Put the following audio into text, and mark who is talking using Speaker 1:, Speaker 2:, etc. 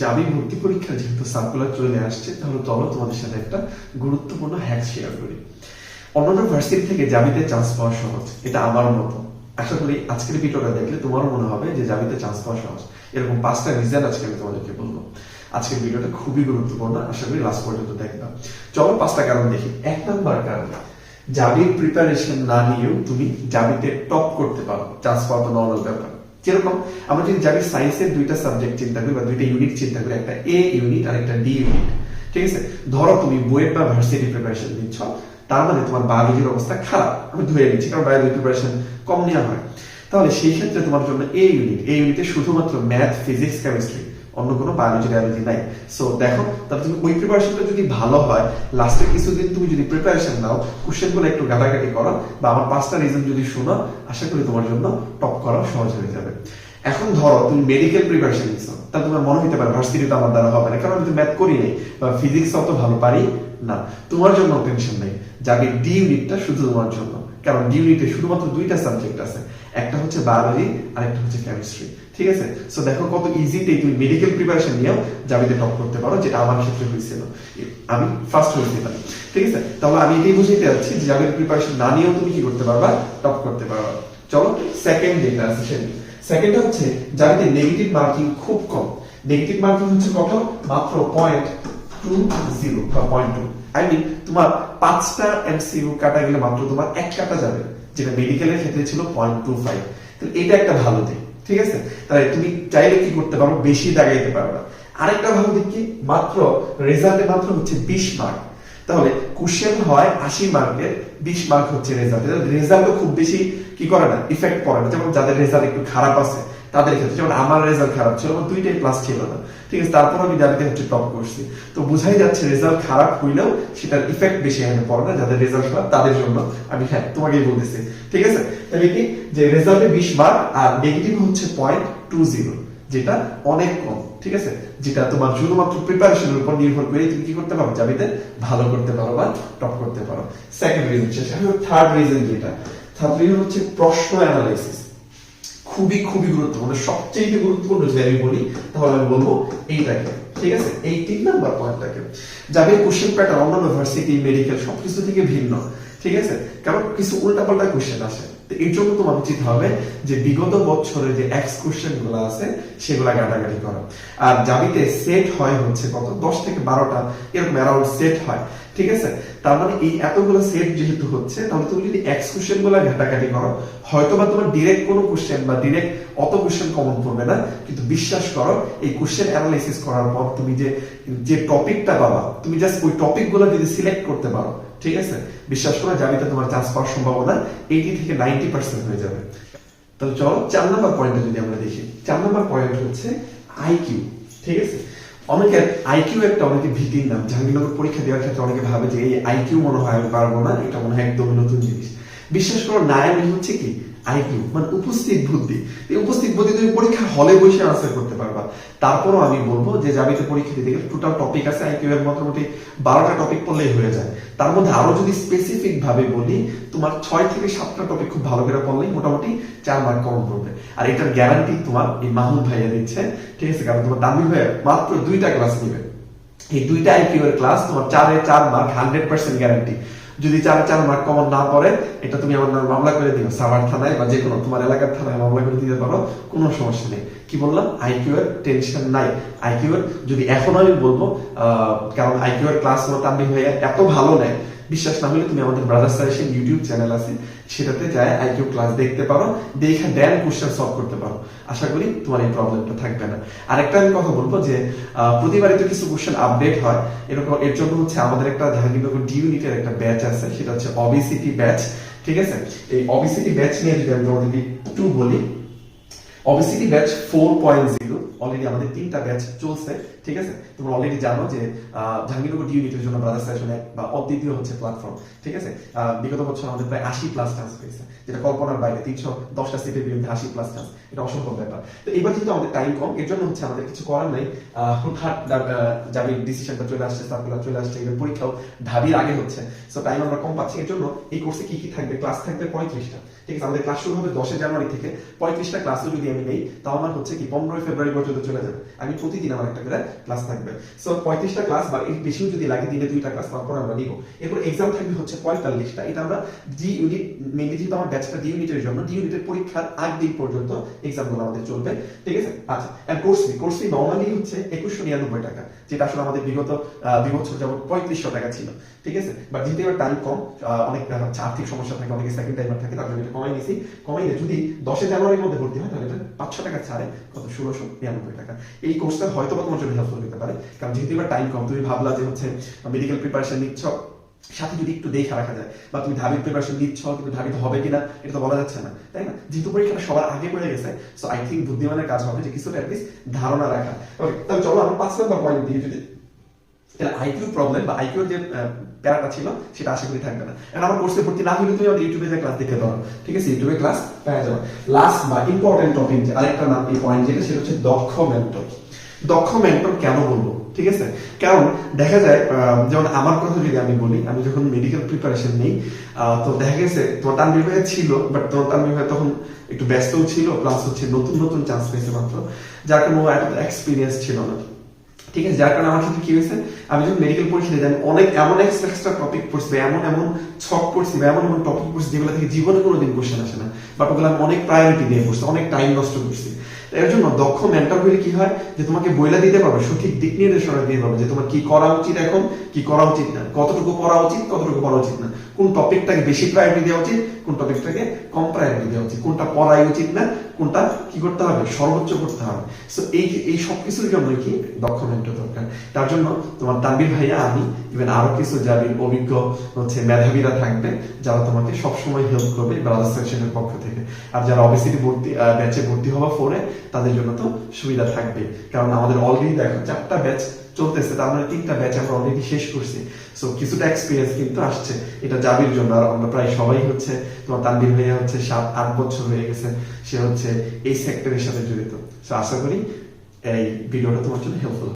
Speaker 1: জাবি ভর্তি পরীক্ষা যেহেতু সার্কুলার চলে আসছে, তাহলে চলো তোমাদের সাথে একটা গুরুত্বপূর্ণ হ্যাক শেয়ার করি। ভার্সিটি থেকে জাবিতে চান্স পাওয়া সহজ, এটা আমার মতো। আশা করি আজকের ভিডিওটা দেখলে তোমারও মনে হবে যে জাবিতে চান্স পাওয়া সহজ। এরকম পাঁচটা রিজন আজকে আমি তোমাদেরকে বলব। আজকের ভিডিওটা খুবই গুরুত্বপূর্ণ, আশা করি লাস্ট পর্যন্ত দেখবা। চলো পাঁচটা কারণ দেখি। এক নাম্বার কারণ জাবির প্রিপারেশন না নিয়েও তুমি জাবিতে টপ করতে পারো। চান্স পাওয়া তো নর্মাল ব্যাপার। যেরকম আমরা যদি জানি সায়েন্সের দুইটা সাবজেক্ট চিন্তা করি বা দুইটা ইউনিট চিন্তা করি, একটা এ ইউনিট আর একটা ডি ইউনিট ঠিক আছে? ধরো তুমি বইয়ের বা ভার্সিটি প্রিপারেশন দিচ্ছ তার মানে তোমার বায়োলজির অবস্থা খারাপ। আমি ধুয়ে নিচ্ছি, কারণ বায়োলজি প্রিপারেশন কম নেওয়া হয়। তাহলে সেই ক্ষেত্রে তোমার জন্য এ ইউনিট এ ইউনিটে শুধুমাত্র ম্যাথ ফিজিক্স কেমিস্ট্রি অন্য কোনো বায়োলজি বায়োলজি নাই। সো দেখো, তাহলে তুমি ওই প্রিপারেশনটা যদি ভালো হয় লাস্টে কিছুদিন তুমি যদি প্রিপারেশন নাও কোশ্চেনগুলো একটু গাদাগাদি করো বা আমার পাঁচটা রিজন যদি শোনো, আশা করি তোমার জন্য টপ করা সহজ হয়ে যাবে। এখন ধরো, তুমি মেডিকেল প্রিপারেশন নিচ্ছো তাহলে তোমার মনে হতে পারে ভার্সিটি তো আমার দ্বারা হবে না, কারণ আমি তো ম্যাথ করি নাই বা ফিজিক্স অত ভালো পারি না। তোমার জন্য টেনশন নেই, যাবে ডি ইউনিটটা শুধু তোমার জন্য। কারণ ডি ইউনিটে শুধুমাত্র দুইটা সাবজেক্ট আছে, একটা হচ্ছে বায়োলজি আর একটা হচ্ছে কেমিস্ট্রি ঠিক আছে? সো দেখো কত ইজিতে তুমি মেডিকেল প্রিপারেশন নিয়েও জাবিতে টপ করতে পারো, যেটা আমার ক্ষেত্রে হয়েছিল। আমি ফার্স্ট হয়েছিলাম ঠিক আছে? তাহলে আমি এটাই বুঝাইতে যাচ্ছি যে জাবির প্রিপারেশন না নিয়েও তুমি কি করতে পারবা? টপ করতে পারবা। চলো সেকেন্ড যেটা আছে সেটা। সেকেন্ড হচ্ছে জাবিতে নেগেটিভ মার্কিং খুব কম। নেগেটিভ মার্কিং হচ্ছে কত? মাত্র পয়েন্ট টু জিরো বা পয়েন্ট টু আই মিন তোমার পাঁচটা এমসিইউ কাটা গেলে মাত্র তোমার এক কাটা যাবে, যেটা মেডিকেলের ক্ষেত্রে ছিল পয়েন্ট টু ফাইভ তাহলে এটা একটা ভালো দিক। ঠিক আছে? তাহলে তুমি চাইলে কি করতে পারো? বেশি দাগাইতে না। আরেকটা ভালো দিক কি? মাত্র রেজাল্টে মাত্র হচ্ছে বিশ মার্ক তাহলে কোশ্চেন হয় আশি মার্কের বিশ মার্ক হচ্ছে রেজাল্ট রেজাল্টও খুব বেশি কি করে না? ইফেক্ট পড়ে না। যেমন যাদের রেজাল্ট একটু খারাপ আছে তাদের ক্ষেত্রে, যেমন আমার রেজাল্ট খারাপ ছিল, আমার দুইটাই প্লাস ছিল না। ঠিক আছে তারপর আমি জাবিতে হচ্ছে টপ করছি। তো বোঝাই যাচ্ছে রেজাল্ট খারাপ হইলেও সেটার ইফেক্ট বেশি এখানে পড়ে না, যাদের রেজাল্ট খারাপ তাদের জন্য। আমি হ্যাঁ তোমাকেই বলতেছি, ঠিক আছে? তাহলে কি? যে রেজাল্টে বিশ মার্ক আর নেগেটিভ হচ্ছে পয়েন্ট টু জিরো যেটা অনেক কম, ঠিক আছে? যেটা তোমার শুধুমাত্র প্রিপারেশনের উপর নির্ভর করে তুমি কি করতে পারো? জাবিতে ভালো করতে পারো বা টপ করতে পারো। সেকেন্ড রিজন শেষ থার্ড রিজন যেটা। থার্ড রিজন হচ্ছে প্রশ্ন অ্যানালাইসিস খুবই খুবই গুরুত্বপূর্ণ সবচেয়ে গুরুত্বপূর্ণ যদি আমি বলি, তাহলে আমি বলব এইটাকে, ঠিক আছে? এই তিন নাম্বার পয়েন্টটাকে যাবে কোশ্চেন প্যাটার্ন অন্যান্য ভার্সিটি মেডিকেল সবকিছু থেকে ভিন্ন, ঠিক আছে? কারণ কিছু উল্টাপাল্টা কোশ্চেন আসে। তো এর জন্য তোমার উচিত হবে যে বিগত বছরের যে এক্স কোশ্চেনগুলো আছে, সেগুলা ঘাটাঘাটি করা। আর জাবিতে সেট হয় হচ্ছে কত? দশ থেকে বারোটা, এরকম অ্যারাউন্ড সেট হয়। ঠিক আছে? তার মানে এই এতগুলো সেট যেহেতু হচ্ছে, তাহলে তুমি যদি এক্স কোশ্চেনগুলো ঘাটাঘাটি করো হয়তো বা তোমার ডিরেক্ট কোনো কোশ্চেন বা ডিরেক্ট অত কোশ্চেন কমন পড়বে না, কিন্তু বিশ্বাস করো, এই কোশ্চেন অ্যানালাইসিস করার পর তুমি যে যে টপিকটা পাবা, তুমি জাস্ট ওই টপিকগুলো যদি সিলেক্ট করতে পারো, ঠিক আছে? বিশ্বাস করো জাবিতে তোমার চান্স পাওয়ার সম্ভাবনা এইটি থেকে নাইনটি পার্সেন্ট হয়ে যাবে। তাহলে চলো, চার নাম্বার পয়েন্টে যদি আমরা দেখি, চার নাম্বার পয়েন্ট হচ্ছে আইকিউ ঠিক আছে? অনেকের আইকিউ একটা অনেকে ভীতির নাম জাহাঙ্গীরনগর পরীক্ষা দেওয়ার ক্ষেত্রে অনেকে ভাবে যে এই আইকিউ মনে হয় আমি পারব না, এটা মনে হয় একদম নতুন জিনিস। বিশ্বাস করো আমি হচ্ছে কি? আইকিউ মানে উপস্থিত বুদ্ধি। এই উপস্থিত বুদ্ধি তুমি পরীক্ষা হলে বসে আনসার করতে পারবা। তারপরও আমি বলব যে পরীক্ষা দিতে গেলে টোটাল টপিক আছে আইকিউ এর মোটামুটি বারোটা টপিক পড়লেই হয়ে যায়। তার মধ্যে আরও যদি স্পেসিফিক ভাবে বলি, তোমার ছয় থেকে সাতটা টপিক খুব ভালো করে পড়লেই মোটামুটি চার মার্ক কমন পড়বে। আর এটার গ্যারান্টি তোমার এই মাহমুদ ভাইয়া দিচ্ছে, ঠিক আছে? কারণ তোমার দামি ভাইয়া মাত্র দুইটা ক্লাস নিবে। এই দুইটা আইকিউ এর ক্লাস তোমার চারে চার মার্ক হান্ড্রেড পার্সেন্ট গ্যারান্টি যদি চার চার মার্ক কমন না পড়ে, এটা তুমি আমার নামে মামলা করে দিও। সাভার থানায় বা যে কোনো তোমার এলাকার থানায় মামলা করে দিতে পারো, কোনো সমস্যা নেই। কি বললাম? আইকিউ এর টেনশন নাই। আইকিউ এর যদি এখন আমি বলব কারণ আইকিউ এর ক্লাস তাম্বি হয়ে এত ভালো নেয় বিশ্বাস না হলে তুমি আমাদের ব্রাদার সাজেশন ইউটিউব চ্যানেল আছে, সেটাতে যায় আইকিউ ক্লাস দেখতে পারো দেখে ড্যান কোশ্চেন সলভ করতে পারো। আশা করি তোমার এই প্রবলেমটা থাকবে না। আরেকটা আমি কথা বলব যে প্রতিবারই তো কিছু কোশ্চেন আপডেট হয়। এরকম, এর জন্য হচ্ছে আমাদের একটা জাহাঙ্গীরনগর ডি ইউনিটের একটা ব্যাচ আছে, সেটা হচ্ছে অবিসিটি ব্যাচ ঠিক আছে? এই অবিসিটি ব্যাচ নিয়ে যদি আমি তোমাদের একটু বলি obesity batch four point zero already আমাদের তিনটা ব্যাচ চলছে, ঠিক আছে? তোমরা অলরেডি জানো যে জাহাঙ্গীরনগর ডি ইউনিটের জন্য ব্রাদার সেশন এক বা অদ্বিতীয় হচ্ছে প্ল্যাটফর্ম ঠিক আছে? বিগত বছর আমাদের প্রায় আশি প্লাস চান্স পেয়েছে যেটা কল্পনার বাইরে তিনশো দশটা সিটের বিরুদ্ধে আশি প্লাস চান্স এটা অসম্ভব ব্যাপার। তো এবার যেহেতু আমাদের টাইম কম, এর জন্য হচ্ছে আমাদের কিছু করার নাই। হুটহাট যাবি ডিসিশনটা চলে আসছে সার্কুলার চলে আসছে, এবার পরীক্ষাও ঢাবির আগে হচ্ছে। সো টাইম আমরা কম পাচ্ছি, এর জন্য এই কোর্সে কি কি থাকবে? ক্লাস থাকবে পঁয়ত্রিশটা, ঠিক আছে? আমাদের ক্লাস শুরু হবে দশই জানুয়ারি থেকে পঁয়ত্রিশটা ক্লাসও যদি আমি নেই, তাও আমার হচ্ছে কি, পনেরোই ফেব্রুয়ারি পর্যন্ত চলে যাবে। আমি প্রতিদিন আমার একটা করে ক্লাস থাকবে। সো পঁয়ত্রিশটা ক্লাস বা এর বেশিও যদি লাগে, দিনে দুইটা ক্লাস তারপর আমরা নিব। এরপর এক্সাম থাকবে হচ্ছে পঁয়তাল্লিশটা। এটা আমরা ডি ইউনিট মেনলি যেহেতু আমার ব্যাচটা ডি ইউনিটের জন্য ডি ইউনিটের পরীক্ষার আগ দিন পর্যন্ত এক্সামগুলো আমাদের চলবে। ঠিক আছে? আচ্ছা and course fee course fee normally হচ্ছে একুশশো নিরানব্বই টাকা, যেটা আসলে আমাদের বিগত দুই বছর যাবত পঁয়ত্রিশশো টাকা ছিল। ঠিক আছে? বা যেহেতু এবার টাইম কম অনেক আর্থিক সমস্যা থাকে, অনেকে সেকেন্ড টাইমার থাকে, তার জন্য এটা কমাই নিয়েছি কমাইলে যদি দশই জানুয়ারির মধ্যে ভর্তি হয় পাঁচশো টাকা ছাড়ে কত? ষোলোশো নিরানব্বই টাকা। এই কোর্সটা হয়তো বা তোমার জন্য হেল্পফুল হতে পারে, কারণ যেহেতু এবার টাইম কম, তুমি ভাবলা যে হচ্ছে মেডিকেল প্রিপারেশন নিচ্ছ, সাথে যদি একটু দেখে রাখা যায়, বা তুমি ধাবির প্রিপারেশন নিচ্ছ, কিন্তু ধাবিত হবে কিনা, এটা তো বলা যাচ্ছে না, তাই না? যেহেতু পরীক্ষাটা সবার আগে পড়ে গেছে সো আই থিঙ্ক বুদ্ধিমানের কাজ হবে যে কিছুটা অ্যাটলিস্ট ধারণা রাখা। ওকে তাহলে চলো, আমরা পাঁচ নাম্বার পয়েন্ট দিয়ে যদি আইকিউ প্রবলেম বা আইকিউর যে প্যারাটা ছিল, সেটা আশা করি থাকবে না। এখন আমার কোর্সে ভর্তি না হলে তুমি আমাদের ইউটিউবে যে ক্লাস দেখতে পারো। ঠিক আছে? ইউটিউবে ক্লাস পেয়ে যাবে। লাস্ট বা ইম্পর্টেন্ট টপিক আরেকটা নাম এই পয়েন্ট যেটা, সেটা হচ্ছে দক্ষ মেন্টর দক্ষ মেন্টর কেন বলব? ঠিক আছে? কারণ দেখা যায় যেমন আমার কথা যদি আমি বলি, আমি যখন মেডিকেল প্রিপারেশন নেই তো দেখা গেছে তোমার তানবির ভাইয়া ছিল বাট তোমার তানবির ভাইয়া তখন একটু ব্যস্তও ছিল প্লাস হচ্ছে নতুন নতুন চান্স পেয়েছে মাত্র। যার কোনো এক্সপিরিয়েন্স ছিল না। ঠিক আছে, যার কারণে আমার ক্ষেত্রে কি হয়েছে, আমি যখন মেডিকেল পরীক্ষা দিই আমি অনেক, এমন এক্সট্রা টপিক পড়ছি বা এমন এমন ছক পড়ছি বা এমন এমন টপিক পড়ছি যেগুলো থেকে জীবনে কোনোদিন কোশ্চেন আসে না। বাট ওগুলো আমি অনেক প্রায়োরিটি দিয়ে পড়ছি, অনেক টাইম নষ্ট করছি। এর জন্য দক্ষ মেন্টর হলে কি হয়, যে তোমাকে বইলা দিতে পারবে, সঠিক দিক নির্দেশনা দিয়ে পারবে, যে তোমার কি করা উচিত এখন, কি করা উচিত না, কতটুকু পড়া উচিত, কতটুকু পড়া উচিত না, কোন টপিকটাকে বেশি প্রায়োরিটি দেওয়া উচিত, কোন টপিকটাকে কম প্রায়োরিটি দেওয়া উচিত, কোনটা পড়াই উচিত না কোনটা? কি করতে হবে? সর্বোচ্চ করতে হবে। সো এই এই সব কিছুর জন্য কি দক্ষ মেন্টর দরকার। তার জন্য তোমার তানবির ভাইয়া, আমি ইভেন আরও কিছু যাদের অভিজ্ঞ হচ্ছে মেধাবীরা থাকবে, যারা তোমাকে সবসময় হেল্প করবে ব্রাদার্স সেকশনের পক্ষ থেকে। আর যারা অবশ্যই ভর্তি ব্যাচে ভর্তি হওয়া ফোরে তাদের জন্য তো সুবিধা থাকবে। কারণ আমাদের অলরেডি দেখো, চারটা ব্যাচ চলতেছে তার মানে তিনটা ব্যাচ আমরা অলরেডি শেষ করছি। সো কিছুটা এক্সপিরিয়েন্স কিন্তু আসছে। এটা জাবির জন্য, আর আমরা প্রায় সবাই হচ্ছে, তোমার তানবির ভাইয়া হচ্ছে সাত, আট বছর হয়ে গেছে। সে হচ্ছে এই সেক্টরের সাথে জড়িত। সো আশা করি এই ভিডিওটা তোমার জন্য হেল্পফুল